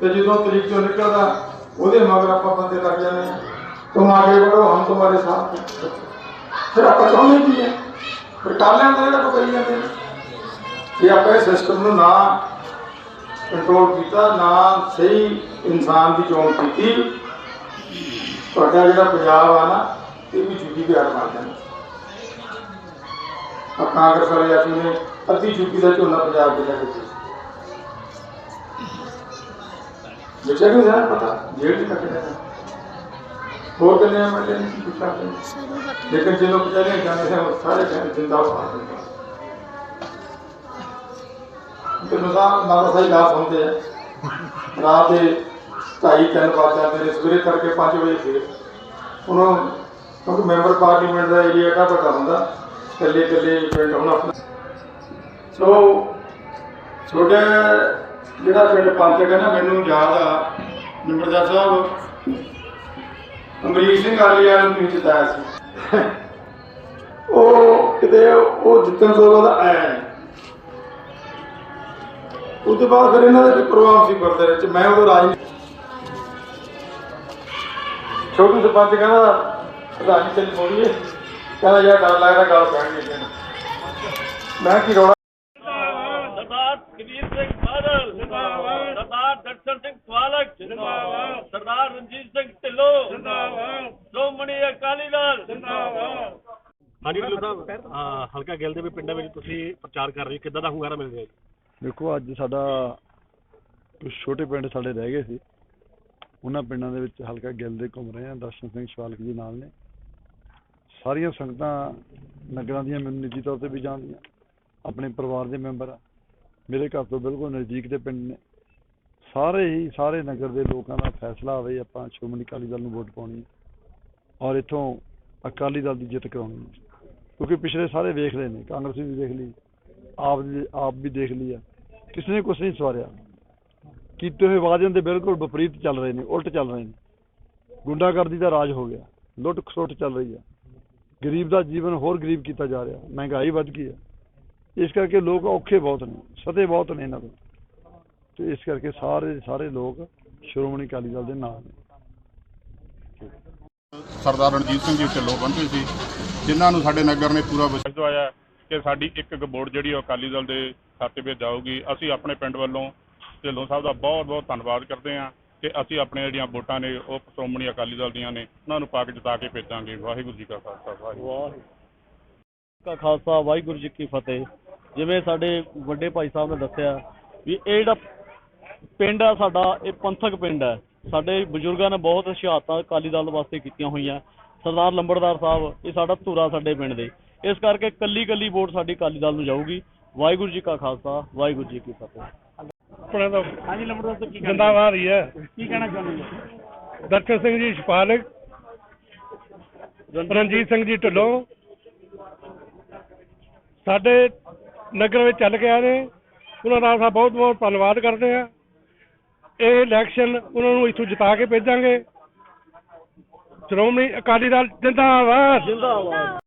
ਤੇ ਜਦੋਂ ਤਰੀਕ ਚੋਂ ਨਿਕਲਦਾ, ਉਹਦੇ ਮਗਰ ਆਪਾਂ ਬੰਦੇ ਲੱਗ ਜਾਂਦੇ ਤੁਮ ਆਗੇ ਵਧੋ ਹਮ ਤੁਹਾਡੇ ਸਾਥ। ਫਿਰ ਆਪਾਂ ਚਾਹੁੰਦੇ ਕੀ ਹੈ ਫਿਰ ਕਰ ਲੈਂਦੇ ਜਿਹੜਾ ਕੋ ਕਰੀ ਜਾਂਦੇ ਜੇ ਆਪਾਂ ਇਹ ਸਿਸਟਮ ਨੂੰ ਨਾ ਕੰਟਰੋਲ ਕੀਤਾ, ਨਾ ਸਹੀ ਇਨਸਾਨ ਦੀ ਚੋਣ ਕੀਤੀ, ਤੁਹਾਡਾ ਜਿਹੜਾ ਪੰਜਾਬ ਆ ਨਾ, ਇਹ ਵੀ ਝੂਠੀ ਪਿਆਰ ਮਾਰ ਜਾਣਾ ਆ ਕਾਂਗਰਸ ਵਾਲੇ ਆਖੀ ਨੇ ਅੱਧੀ ਝੂਠੀ ਦਾ ਝੋਨਾ ਪੰਜਾਬ ਦੇ ਜਾ ਕੇ ਬੱਚਾ ਨੂੰ ਜਾਣ ਪਤਾ ਜੇਲ੍ਹ ਚ ਕੱਟਿਆ ਹੋਰ ਕਿੰਨੇ ਐਮਐਲਏ ਨੇ ਕੀ ਪੁੱਛਾ ਲੇਕਿਨ ਜਿਹਨੂੰ ਬਚਾਰੇ ਜਾਂਦੇ ਹਨ ਸਾਰੇ ਕਹਿੰਦੇ ਜਿੰਦਾ ਪਾ ਦਿੰਦੇ ਤੇ ਨਜ਼ਾਰ ਨਾਲ ਸਹੀ ਲਾਭ ਹੁੰਦੇ ਆ। ਰਾਤ ਦੇ ਢਾਈ, ਤਿੰਨ ਵਜੇ ਜਾਂਦੇ ਨੇ। ਸਵੇਰੇ ਕਰਕੇ 5 ਵਜੇ ਫਿਰ। ਉਹਨਾਂ ਕਿਉਂਕਿ ਮੈਂਬਰ ਪਾਰਲੀਮੈਂਟ ਦਾ ਏਰੀਆ ਏਡਾ ਵੱਡਾ ਹੁੰਦਾ। ਇਕੱਲੇ ਇਕੱਲੇ ਪਿੰਡ ਹੁਣ ਆਪਣਾ ਸੋ ਛੋਟੇ ਜਿਹੜਾ ਪਿੰਡ ਪੰਚ ਹੈਗਾ ਨਾ, ਮੈਨੂੰ ਯਾਦ ਆ ਨਿੰਬਰਦਾਰ ਸਾਹਿਬ, ਅਮਰੀਕ ਸਿੰਘ ਆਲੀਆ ਨੂੰ ਤੁਸੀਂ ਜਿਤਾਇਆ ਸੀ। ਉਹ ਕਿਤੇ ਉਹ ਜਿੱਤਣ ਤੋਂ ਬਾਅਦ ਆਇਆ ਨਹੀਂ ਉਸ ਤੋਂ ਬਾਅਦ ਫਿਰ ਇਹਨਾਂ ਦਾ ਪ੍ਰੋਗਰਾਮ ਸੀ ਗੁਰਦੁਆਰੇ ਚ ਮੈਂ ਉਦੋਂ ਰਾਜ ਛੋਟੂ ਸਰਪੰਚ ਕਹਿੰਦਾ ਰਾਜੀ ਚੱਲ ਮੋੜੀਏ ਕਹਿੰਦਾ, ਯਾਰ, ਡਰ ਲੱਗਦਾ, ਗੱਲ ਪੈਣਗੇ ਇਹਨੂੰ ਮੈਂ ਕੀ ਰੌਲਾ ਸਰਦਾਰ ਕਬੀਰ ਸਿੰਘ ਬਾਦਲ ਜਿੰਦਾਬਾਦ ਸਰਦਾਰ ਦਰਸ਼ਨ ਸਿੰਘ ਸਵਾਲਕ ਜਿੰਦਾਬਾਦ। ਸਰਦਾਰ ਰਣਜੀਤ ਸਿੰਘ ਢਿੱਲੋਂ। ਜਿੰਦਾਬਾਦ। ਸ਼੍ਰੋਮਣੀ ਅਕਾਲੀ ਦਲ। ਜਿੰਦਾਬਾਦ। ਹਾਂਜੀ ਢਿੱਲੋਂ ਸਾਹਿਬ ਅਹ ਹਲਕਾ ਗਿੱਲ ਦੇ ਵੀ ਪਿੰਡਾਂ ਵਿੱਚ ਤੁਸੀਂ ਪ੍ਰਚਾਰ ਕਰ ਰਹੇ ਹੋ। ਕਿੱਦਾਂ ਦਾ ਹੁੰਗਾਰਾ ਮਿਲ ਰਿਹਾ ਜੀ? ਦੇਖੋ ਅੱਜ ਸਾਡਾ ਕੁਝ ਛੋਟੇ ਪਿੰਡ ਸਾਡੇ ਰਹਿ ਗਏ ਸੀ। ਉਹਨਾਂ ਪਿੰਡਾਂ ਦੇ ਵਿੱਚ ਹਲਕਾ ਗਿੱਲ ਦੇ ਘੁੰਮ ਰਹੇ ਆ। ਦਰਸ਼ਨ ਸਿੰਘ ਸ਼ਵਾਲਕ ਜੀ ਨਾਲ ਨੇ। ਸਾਰੀਆਂ ਸੰਗਤਾਂ ਨਗਰਾਂ ਦੀਆਂ ਮੈਨੂੰ ਨਿੱਜੀ ਤੌਰ ਤੇ ਵੀ ਜਾਣਦੀਆਂ। ਆਪਣੇ ਪਰਿਵਾਰ ਦੇ ਮੈਂਬਰ ਆ। ਮੇਰੇ ਘਰ ਤੋਂ ਬਿਲਕੁਲ ਨਜ਼ਦੀਕ ਦੇ ਪਿੰਡ ਨੇ। ਸਾਰੇ ਹੀ, ਸਾਰੇ ਨਗਰ ਦੇ ਲੋਕਾਂ ਦਾ ਫੈਸਲਾ ਹੋਵੇ ਆਪਾਂ ਸ਼੍ਰੋਮਣੀ ਅਕਾਲੀ ਦਲ ਨੂੰ ਵੋਟ ਪਾਉਣੀ ਹੈ। ਔਰ ਇੱਥੋਂ ਅਕਾਲੀ ਦਲ ਦੀ ਜਿੱਤ ਕਰਾਉਣੀ ਹੈ। ਕਿਉਂਕਿ ਪਿਛਲੇ ਸਾਰੇ ਵੇਖ ਰਹੇ ਨੇ, ਕਾਂਗਰਸ ਵੀ ਦੇਖ ਲਈ, ਆਪ ਵੀ ਆਪ ਵੀ ਦੇਖ ਲਈ ਆ। ਕਿਸੇ ਨੇ ਕੁਛ ਨਹੀਂ ਸਵਾਰਿਆ। ਕੀਤੇ ਹੋਏ ਵਾਅਦਿਆਂ ਦੇ ਬਿਲਕੁਲ ਵਿਪਰੀਤ ਚੱਲ ਰਹੇ ਨੇ, ਉਲਟ ਚੱਲ ਰਹੇ ਨੇ। ਗੁੰਡਾਗਰਦੀ ਦਾ ਰਾਜ ਹੋ ਗਿਆ ਲੁੱਟ ਖਸੁੱਟ ਚੱਲ ਰਹੀ ਆ। ਗਰੀਬ ਦਾ ਜੀਵਨ ਹੋਰ ਗਰੀਬ ਕੀਤਾ ਜਾ ਰਿਹਾ, ਮਹਿੰਗਾਈ ਵੱਧ ਗਈ ਹੈ ਇਸ ਕਰਕੇ ਲੋਕ ਔਖੇ ਬਹੁਤ ਨੇ, ਸਤੇ ਬਹੁਤ ਨੇ ਇਹਨਾਂ ਤੋਂ। ਤੇ ਇਸ ਕਰਕੇ ਸਾਰੇ ਸਾਰੇ ਲੋਕ ਸ਼੍ਰੋਮਣੀ ਅਕਾਲੀ ਦਲ ਦੇ ਨਾਲ ਨੇ। ਸਰਦਾਰ ਰਣਜੀਤ ਸਿੰਘ ਜੀ ਢਿੱਲੋਂ ਪਹੁੰਚੇ ਸੀ ਜਿਨ੍ਹਾਂ ਨੂੰ ਸਾਡੇ ਨਗਰ ਨੇ ਪੂਰਾ ਵਿਸ਼ਵਾਸ ਦਵਾਇਆ ਕਿ ਸਾਡੀ ਇੱਕ ਇੱਕ ਵੋਟ ਜਿਹੜੀ ਉਹ ਅਕਾਲੀ ਦਲ ਦੇ ਖਾਤੇ ਵਿੱਚ ਜਾਊਗੀ। ਅਸੀਂ ਆਪਣੇ ਪਿੰਡ ਵੱਲੋਂ ਢਿੱਲੋਂ ਸਾਹਿਬ ਦਾ ਬਹੁਤ ਬਹੁਤ ਧੰਨਵਾਦ ਕਰਦੇ ਹਾਂ ਕਿ ਅਸੀਂ ਆਪਣੀਆਂ ਜਿਹੜੀਆਂ ਵੋਟਾਂ ਨੇ ਉਹ ਸ਼੍ਰੋਮਣੀ ਅਕਾਲੀ ਦਲ ਦੀਆਂ ਨੇ ਉਹਨਾਂ ਨੂੰ ਪਾ ਕੇ ਜਿਤਾ ਕੇ ਭੇਜਾਂਗੇ। ਵਾਹਿਗੁਰੂ ਜੀ ਕਾ ਖਾਲਸਾ ਵਾਹਿਗੁਰੂ ਵਾਹਿਗੁਰੂ ਕਾ ਖਾਲਸਾ ਵਾਹਿਗੁਰੂ ਜੀ ਕੀ ਫਤਿਹ। ਜਿਵੇਂ ਸਾਡੇ ਵੱਡੇ ਭਾਈ ਸਾਹਿਬ ਨੇ ਦੱਸਿਆ ਵੀ ਇਹ ਜਿਹੜਾ ਪਿੰਡ ਆ ਸਾਡਾ ਇਹ ਪੰਥਕ ਪਿੰਡ ਹੈ ਸਾਡੇ ਬਜ਼ੁਰਗਾਂ ਨੇ ਬਹੁਤ ਸ਼ਹਾਦਤਾਂ ਅਕਾਲੀ ਦਲ ਵਾਸਤੇ ਕੀਤੀਆਂ ਹੋਈਆਂ। ਸਰਦਾਰ ਲੰਬੜਦਾਰ ਸਾਹਿਬ ਇਹ ਸਾਡਾ ਧੂਰਾ ਸਾਡੇ ਪਿੰਡ ਦੇ। ਇਸ ਕਰਕੇ ਕੱਲੀ ਕੱਲੀ ਵੋਟ ਸਾਡੀ ਅਕਾਲੀ ਦਲ ਨੂੰ ਜਾਊਗੀ। ਵਾਹਿਗੁਰੂ ਜੀ ਕਾ ਖਾਲਸਾ ਵਾਹਿਗੁਰੂ ਜੀ ਕੀ ਫਤਿਹ। ਆਪਣੇ ਤਾਂ ਹਾਂਜੀ ਲੰਬੜਦਾਰ ਸਾਹਿਬ ਕੀ ਜਿੰਦਾਬਾਦ ਹੀ ਹੈ। ਕੀ ਕਹਿਣਾ ਚਾਹੁੰਦੇ ਹੋ? ਦਰਸ਼ਨ ਸਿੰਘ ਜੀ ਛਪਾਲਕ ਰਣਜੀਤ ਸਿੰਘ ਜੀ ਢਿੱਲੋਂ। ਸਾਡੇ ਨਗਰ ਵਿੱਚ ਚੱਲ ਕੇ ਆਏ ਨੇ। ਉਹਨਾਂ ਦਾ ਅਸੀਂ ਬਹੁਤ ਬਹੁਤ ਧੰਨਵਾਦ ਕਰਦੇ ਹਾਂ। ਇਹ ਇਲੈਕਸ਼ਨ ਉਹਨਾਂ ਨੂੰ ਇੱਥੋਂ ਜਿਤਾ ਕੇ ਭੇਜਾਂਗੇ। ਸ਼੍ਰੋਮਣੀ ਅਕਾਲੀ ਦਲ ਜਿੰਦਾਬਾਦ ਜਿੰਦਾਬਾਦ।